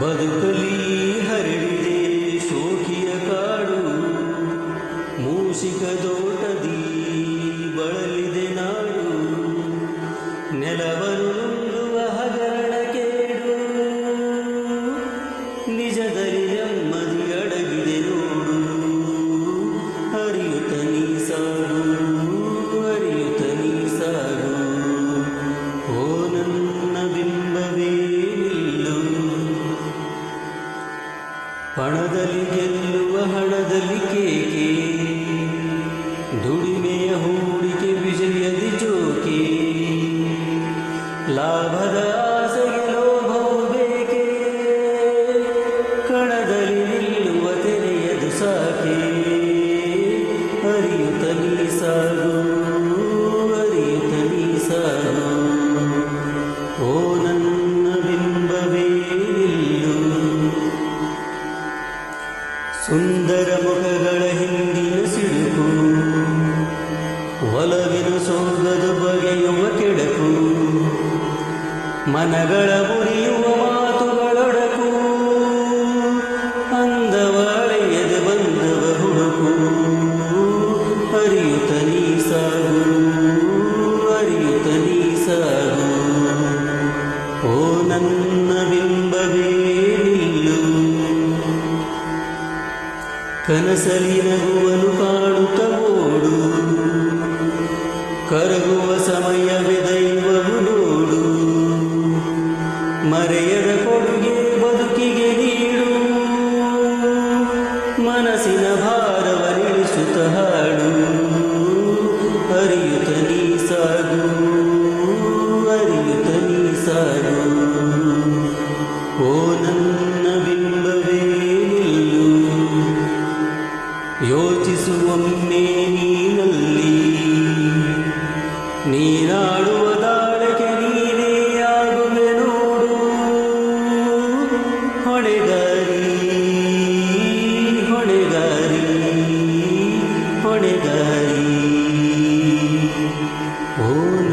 ಬದುಕಲಿ ಹರಡಿದೆ ಶೋಕಿಯ ಕಾಡು ಮೂಸಿಕ ದೋಟದಿ ಬಳಲಿದೆ ನಾಡು. ನೆಲವರು ನುಂಗುವ ಹಗರಣ ಕೇಡು ನಿಜದಲ್ಲಿ ಪಣದಲ್ಲಿ ಗೆಲ್ಲುವ ಹಣದಲ್ಲಿ ಕೇಕೆ. ದುಡಿಮೆಯ ಹೂಡಿಕೆ ವಿಜಯದಿ ಜೋಕೆ ಲಾಭದ ಆಸೆಗೆ ಲೋಭವು ಬೇಕೆ. ಕಣದಲ್ಲಿ ನಿಲ್ಲುವ ತೆರೆಯದು ಸಾಕೆ. ಸುಂದರ ಮುಖಗಳ ಹಿಂದಿನ ಸಿಡುಕು ಒಲವಿನ ಸೋಗದು ಬಗೆಯುವ ಕೆಡಕು ಮನಗಳ ಮುರಿಯುವ ಕನಸಲಿ ನಗುವನು ಕಾಡುತ್ತ ಓಡು. ಕರಗುವ ಸಮಯವೇ ದೈವವು ನೋಡು. ಮರೆಯದ ಕೊಡುಗೆ ಬದುಕಿಗೆ ನೀಡು. ಮನಸ್ಸಿನ ಭಾರವನಿಳಿಸುತ್ತ ಹಾಡು. ಹರಿಯುತ್ತ ನೀ ಸಾಗು. ಹರಿಯುತ್ತ ನೀ ಸಾಗು. ಓ ನನ್ನ भूरि